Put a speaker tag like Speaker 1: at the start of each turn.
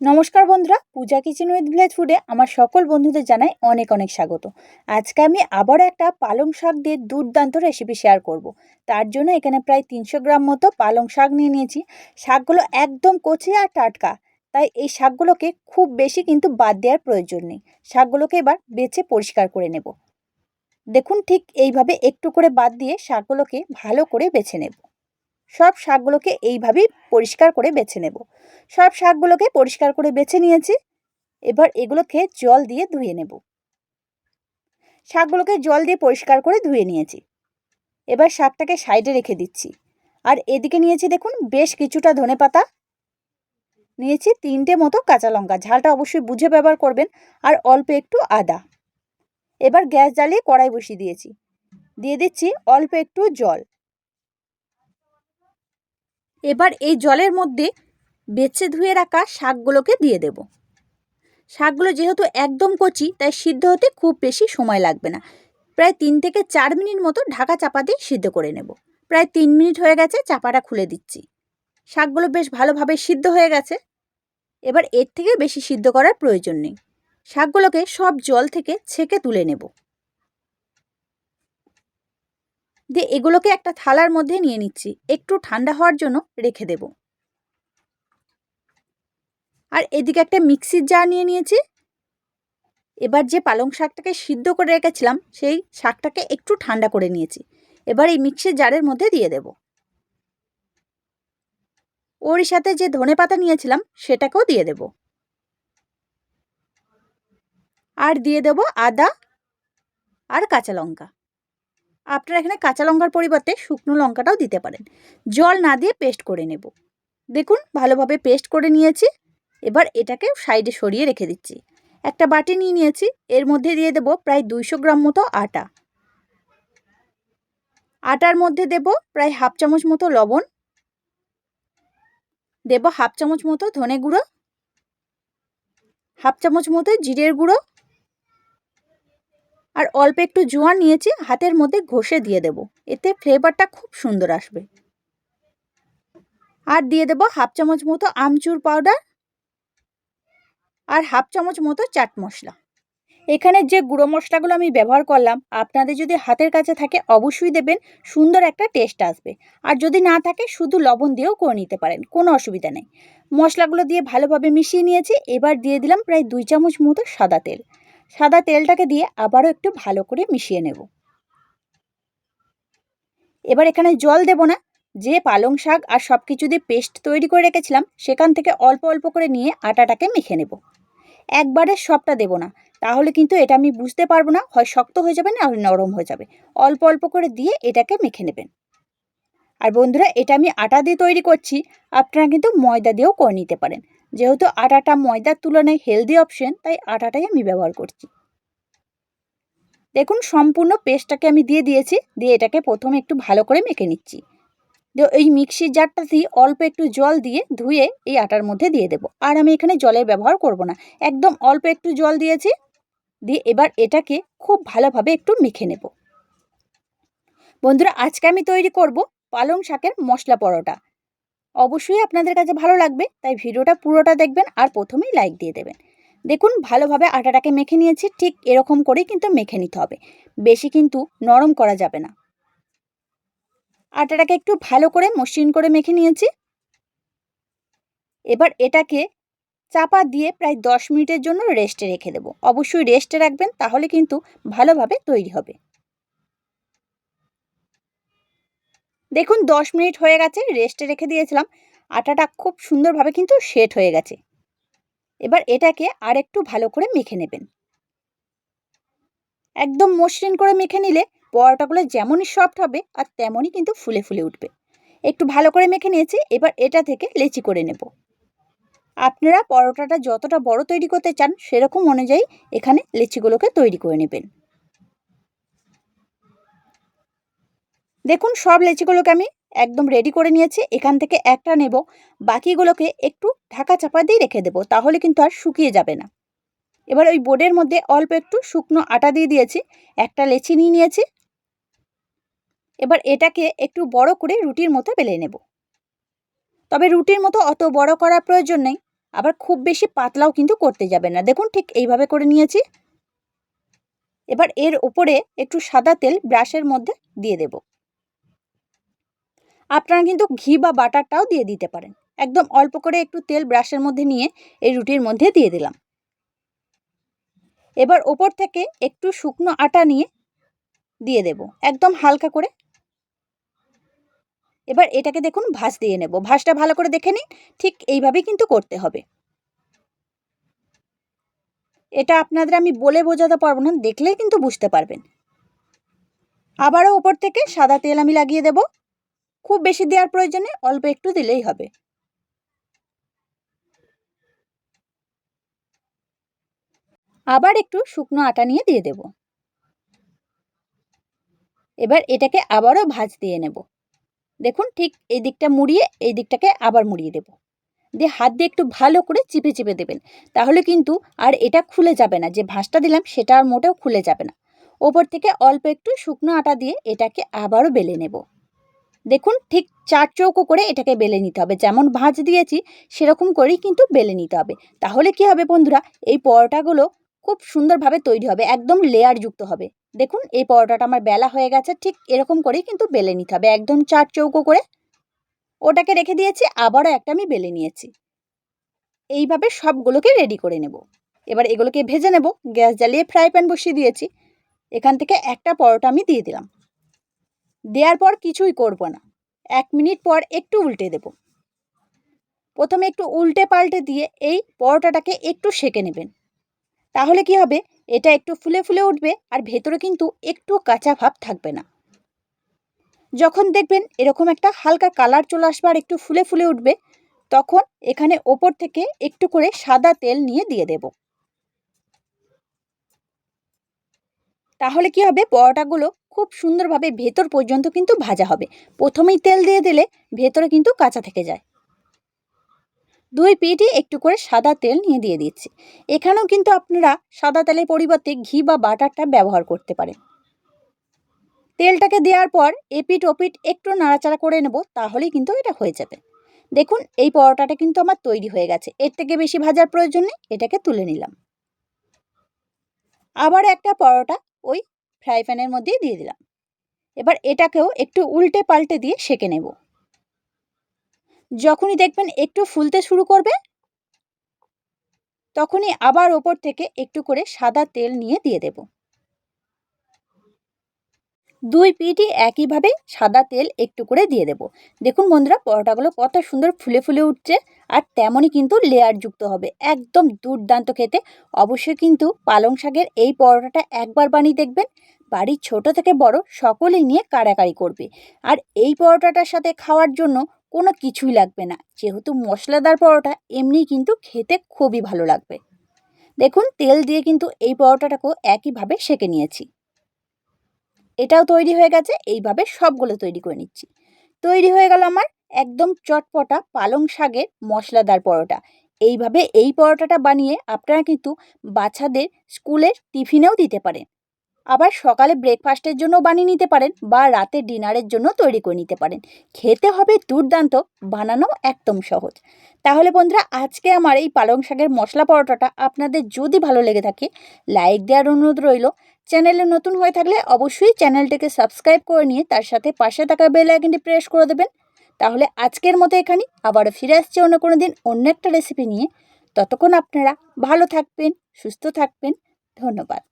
Speaker 1: নমস্কার বন্ধুরা, পূজা kitchen with village ফুডে আমার সকল বন্ধুদের জানাই অনেক অনেক স্বাগত। আজকে আমি আবার একটা পালং শাক দিয়ে দুর্দান্ত রেসিপি শেয়ার করব। তার জন্য এখানে প্রায় তিনশো গ্রাম মতো পালং শাক নিয়ে নিয়েছি। শাকগুলো একদম কচি আর টাটকা, তাই এই শাকগুলোকে খুব বেশি কিন্তু বাদ দেওয়ার প্রয়োজন নেই। শাকগুলোকে এবার বেছে পরিষ্কার করে নেব। দেখুন ঠিক এইভাবে একটু করে বাদ দিয়ে শাকগুলোকে ভালো করে বেছে নেব। সব শাকগুলোকে এইভাবেই পরিষ্কার করে বেছে নেব। সব শাকগুলোকে পরিষ্কার করে বেছে নিয়েছি। এবার এগুলোকে জল দিয়ে ধুয়ে নেব। শাকগুলোকে জল দিয়ে পরিষ্কার করে ধুয়ে নিয়েছি। এবার শাকটাকে সাইডে রেখে দিচ্ছি। আর এদিকে নিয়েছি দেখুন, বেশ কিছুটা ধনে পাতা। নিয়েছি তিনটে মতো কাঁচা লঙ্কা। ঝালটা অবশ্যই বুঝে ব্যবহার করবেন, আর অল্প একটু আদা। এবার গ্যাস জ্বালিয়ে কড়াই বসিয়ে দিয়েছি। দিয়ে দিচ্ছি অল্প একটু জল। এবার এই জলের মধ্যে বেছে ধুয়ে রাখা শাকগুলোকে দিয়ে দেব। শাকগুলো যেহেতু একদম কচি, তাই সিদ্ধ হতে খুব বেশি সময় লাগবে না। প্রায় তিন থেকে চার মিনিট মতো ঢাকা চাপা দিয়ে সিদ্ধ করে নেব। প্রায় তিন মিনিট হয়ে গেছে, চাপাটা খুলে দিচ্ছি। শাকগুলো বেশ ভালোভাবে সিদ্ধ হয়ে গেছে। এবার এর থেকে বেশি সিদ্ধ করার প্রয়োজন নেই। শাকগুলোকে সব জল থেকে ছেঁকে তুলে নেব। দিয়ে এগুলোকে একটা থালার মধ্যে নিয়ে নিচ্ছি। একটু ঠান্ডা হওয়ার জন্য রেখে দেব। আর এদিকে একটা মিক্সির জার নিয়ে নিয়েছি। এবার যে পালং শাকটাকে সিদ্ধ করে রেখেছিলাম, সেই শাকটাকে একটু ঠান্ডা করে নিয়েছি। এবার এই মিক্সির জারের মধ্যে দিয়ে দেব। ওর সাথে যে ধনে পাতা নিয়েছিলাম, সেটাকেও দিয়ে দেব। আর দিয়ে দেব আদা আর কাঁচা লঙ্কা। আপনারা এখানে কাঁচা লঙ্কার পরিবর্তে শুকনো লঙ্কাটাও দিতে পারেন। জল না দিয়ে পেস্ট করে নেব। দেখুন, ভালোভাবে পেস্ট করে নিয়েছি। এবার এটাকে সাইডে সরিয়ে রেখে দিচ্ছি। একটা বাটি নিয়ে নিয়েছি। এর মধ্যে দিয়ে দেব প্রায় দুইশো গ্রাম মতো আটা। আটার মধ্যে দেব প্রায় হাফ চামচ মতো লবণ। দেব হাফ চামচ মতো ধনে গুঁড়ো। হাফ চামচ মতো জিরের গুঁড়ো। আর অল্প একটু জোয়ান নিয়েছি, হাতের মধ্যে ঘষে দিয়ে দেব। এতে ফ্লেভারটা খুব সুন্দর আসবে। আর দিয়ে দেব হাফ চামচ মতো আমচুর পাউডার আর হাফ চামচ মতো চাট মশলা। এখানে যে গুঁড়ো মশলাগুলো আমি ব্যবহার করলাম, আপনাদের যদি হাতের কাছে থাকে অবশ্যই দেবেন, সুন্দর একটা টেস্ট আসবে। আর যদি না থাকে, শুধু লবণ দিয়েও করে নিতে পারেন, কোনো অসুবিধা নেই। মশলাগুলো দিয়ে ভালোভাবে মিশিয়ে নিয়েছি, এবার দিয়ে দিলাম প্রায় দুই চামচ মতো সাদা তেল। সাদা তেলটাকে দিয়ে আবারও একটু ভালো করে মিশিয়ে নেব। এবার এখানে জল দেব না। যে পালং শাক আর সব কিছু দিয়ে পেস্ট তৈরি করে রেখেছিলাম, সেখান থেকে অল্প অল্প করে নিয়ে আটাটাকে মেখে নেব। একবারে সবটা দেব না, তাহলে কিন্তু এটা আমি বুঝতে পারব না, হয় শক্ত হয়ে যাবে না নরম হয়ে যাবে। অল্প অল্প করে দিয়ে এটাকে মেখে নেবেন। আর বন্ধুরা, এটা আমি আটা দিয়ে তৈরি করছি, আপনারা কিন্তু ময়দা দিয়েও করে নিতে পারেন। যেহেতু আটাটা ময়দার তুলনায় হেলদি অপশন তাই আটাটাই আমি ব্যবহার করছি। দেখুন, সম্পূর্ণ পেস্টটাকে আমি দিয়ে দিয়েছি, দিয়ে এটাকে প্রথমে একটু ভালো করে মেখে নিচ্ছি। এই মিক্সির জারটা দিয়ে অল্প একটু জল দিয়ে ধুয়ে এই আটার মধ্যে দিয়ে দেব। আর আমি এখানে জলের ব্যবহার করব না। একদম অল্প একটু জল দিয়েছি, দিয়ে এবার এটাকে খুব ভালোভাবে একটু মেখে নেব। বন্ধুরা, আজকে আমি তৈরি করব পালং শাকের মশলা পরোটা। অবশ্যই আপনাদের কাছে ভালো লাগবে, তাই ভিডিওটা পুরোটা দেখবেন আর প্রথমেই লাইক দিয়ে দেবেন। দেখুন, ভালোভাবে আটাটাকে মেখে নিয়েছি, ঠিক এরকম করেই কিন্তু মেখে নিতে হবে। বেশি কিন্তু নরম করা যাবে না। আটাটাকে একটু ভালো করে মসৃণ করে মেখে নিয়েছি। এবার এটাকে চাপা দিয়ে প্রায় দশ মিনিটের জন্য রেস্টে রেখে দেবো। অবশ্যই রেস্টে রাখবেন, তাহলে কিন্তু ভালোভাবে তৈরি হবে। দেখুন, দশ মিনিট হয়ে গেছে রেস্টে রেখে দিয়েছিলাম। আটাটা খুব সুন্দরভাবে কিন্তু সেট হয়ে গেছে। এবার এটাকে আর একটু ভালো করে মেখে নেবেন। একদম মসৃণ করে মেখে নিলে পরোটাগুলো যেমনই সফট হবে আর তেমনই কিন্তু ফুলে ফুলে উঠবে। একটু ভালো করে মেখে নিয়েছি, এবার এটা থেকে লেচি করে নেব। আপনারা পরোটাটা যতটা বড় তৈরি করতে চান, সেরকম অনুযায়ী এখানে লেচিগুলোকে তৈরি করে নেবেন। দেখুন, সব লেচিগুলোকে আমি একদম রেডি করে নিয়েছি। এখান থেকে একটা নেব। বাকিগুলোকে একটু ঢাকা চাপা দিয়ে রেখে দেবো, তাহলে কিন্তু আর শুকিয়ে যাবে না। এবার ওই বোর্ডের মধ্যে অল্প একটু শুকনো আটা দিয়ে দিয়েছি, একটা লেচি নিয়ে নিয়েছি। এবার এটাকে একটু বড় করে রুটির মতো বেলে নেব। তবে রুটির মতো অত বড় করার প্রয়োজন নেই, আবার খুব বেশি পাতলাও কিন্তু করতে যাবে না। দেখুন, ঠিক এইভাবে করে নিয়েছি। এবার এর ওপরে একটু সাদা তেল ব্রাশের মধ্যে দিয়ে দেব। আপনারা কিন্তু ঘি বা বাটারটাও দিয়ে দিতে পারেন। একদম অল্প করে একটু তেল ব্রাশের মধ্যে নিয়ে এই রুটির মধ্যে দিয়ে দিলাম। এবার ওপর থেকে একটু শুকনো আটা নিয়ে দিয়ে দেব, একদম হালকা করে। এবার এটাকে দেখুন ভাঁজ দিয়ে নেব। ভাঁজটা ভালো করে দেখে নিন, ঠিক এইভাবেই কিন্তু করতে হবে। এটা আপনাদের আমি বলে বোঝাতে পারব না, দেখলেই কিন্তু বুঝতে পারবেন। আবারও ওপর থেকে সাদা তেল আমি লাগিয়ে দেব। খুব বেশি দেওয়ার প্রয়োজনে অল্প একটু দিলেই হবে। আবার একটু শুকনো আটা নিয়ে দিয়ে দেব। এবার এটাকে আবারও ভাজ দিয়ে নেব। দেখুন ঠিক এই দিকটা মুড়িয়ে এই দিকটাকে আবার মুড়িয়ে দেব। দিয়ে হাত দিয়ে একটু ভালো করে চিপে চিপে দেবেন। তাহলে কিন্তু আর এটা খুলে যাবে না। যে ভাঁজটা দিলাম সেটা আর মোটেও খুলে যাবে না। ওপর থেকে অল্প একটু শুকনো আটা দিয়ে এটাকে আবারও বেলে নেব। দেখুন, ঠিক চার চৌকো করে এটাকে বেলে নিতে হবে। যেমন ভাঁজ দিয়েছি, সেরকম করেই কিন্তু বেলে নিতে হবে। তাহলে কি হবে বন্ধুরা? এই পরোটাগুলো খুব সুন্দরভাবে তৈরি হবে, একদম লেয়ারযুক্ত হবে। দেখুন, এই পরোটাটা আমার বেলা হয়ে গেছে, ঠিক এরকম করেই কিন্তু বেলে নিতে হবে, একদম চার চৌকো করে। ওটাকে রেখে দিয়েছি, আবারও একটা আমি বেলে নিয়েছি। এইভাবে সবগুলোকে রেডি করে নেব। এবার এগুলোকে ভেজে নেব, গ্যাস জ্বালিয়ে ফ্রাই প্যান বসিয়ে দিয়েছি। এখান থেকে একটা পরোটা আমি দিয়ে দিলাম। দেওয়ার পর কিছুই করব না। এক মিনিট পর একটু উল্টে দেব। প্রথমে একটু উল্টে পাল্টে দিয়ে এই পরোটাটাকে একটু সেকে নেবেন। তাহলে কি হবে? এটা একটু ফুলে ফুলে উঠবে আর ভেতরে কিন্তু একটু কাঁচা ভাব থাকবে না। যখন দেখবেন এরকম একটা হালকা কালার চলে আসবে আর একটু ফুলে ফুলে উঠবে, তখন এখানে ওপর থেকে একটু করে সাদা তেল নিয়ে দিয়ে দেব। তাহলে কি হবে? পরোটাগুলো খুব সুন্দরভাবে ভেতর পর্যন্ত কিন্তু ভাজা হবে। প্রথমেই তেল দিয়ে দিলে ভেতরে কিন্তু কাঁচা থেকে যায়। দুই পিঠে একটু করে সাদা তেল নিয়ে দিয়ে দিচ্ছি। এখানেও কিন্তু আপনারা সাদা তেলের পরিবর্তে ঘি বা বাটারটা ব্যবহার করতে পারেন। তেলটাকে দেওয়ার পর এপিট ওপিট একটু নাড়াচাড়া করে নেব, তাহলেই কিন্তু এটা হয়ে যাবে। দেখুন, এই পরোটাটা কিন্তু আমার তৈরি হয়ে গেছে। এর থেকে বেশি ভাজার প্রয়োজন নেই, এটাকে তুলে নিলাম। আবার একটা পরোটা ওই ফ্রাই প্যানের মধ্যে দিয়ে দিলাম। এবার এটাকেও একটু উল্টে পাল্টে দিয়ে সেঁকে নেব। যখনই দেখবেন একটু ফুলতে শুরু করবে, তখনই আবার ওপর থেকে একটু করে সাদা তেল নিয়ে দিয়ে দেব। দুই পিঠই একইভাবে সাদা তেল একটু করে দিয়ে দেব। দেখুন বন্ধুরা, পরোটাগুলো কত সুন্দর ফুলে ফুলে উঠছে আর তেমনই কিন্তু লেয়ারযুক্ত হবে। একদম দুর্দান্ত খেতে। অবশ্যই কিন্তু পালং শাকের এই পরোটাটা একবার বানিয়ে দেখবেন। বাড়ির ছোট থেকে বড় সকলেই নিয়ে কাড়াকাড়ি করবে। আর এই পরোটাটার সাথে খাওয়ার জন্য কোনো কিছুই লাগবে না। যেহেতু মশলাদার পরোটা, এমনি কিন্তু খেতে খুবই ভালো লাগবে। দেখুন, তেল দিয়ে কিন্তু এই পরোটাটাকেও একইভাবে সেকে নিয়েছি। এটাও তৈরি হয়ে গেছে, এইভাবে সবগুলো তৈরি করে নিচ্ছি। তৈরি হয়ে গেল আমার একদম চটপটা পালং শাকের মশলাদার পরোটা। এইভাবে এই পরোটাটা বানিয়ে আপনারা কিন্তু বাচ্চাদের স্কুলের টিফিনেও দিতে পারেন। আবার সকালে ব্রেকফাস্টের জন্য বানিয়ে নিতে পারেন বা রাতে ডিনারের জন্য তৈরি করে নিতে পারেন। খেতে হবে দুর্দান্ত বানানো একদম সহজ। তাহলে বন্ধুরা, আজকে আমার এই পালং শাকের মশলা পরোটাটা আপনাদের যদি ভালো লেগে থাকে লাইক দেওয়ার অনুরোধ রইল। চ্যানেলে নতুন হয়ে থাকলে অবশ্যই চ্যানেলটিকে সাবস্ক্রাইব করে নিয়ে তার সাথে পাশে থাকা বেল আইকনটি প্রেস করে দেবেন। তাহলে আজকের মতো এখানে, আবারও ফিরে আসছে অন্য কোনো দিন অন্য একটা রেসিপি নিয়ে। ততক্ষণ আপনারা ভালো থাকবেন, সুস্থ থাকবেন। ধন্যবাদ।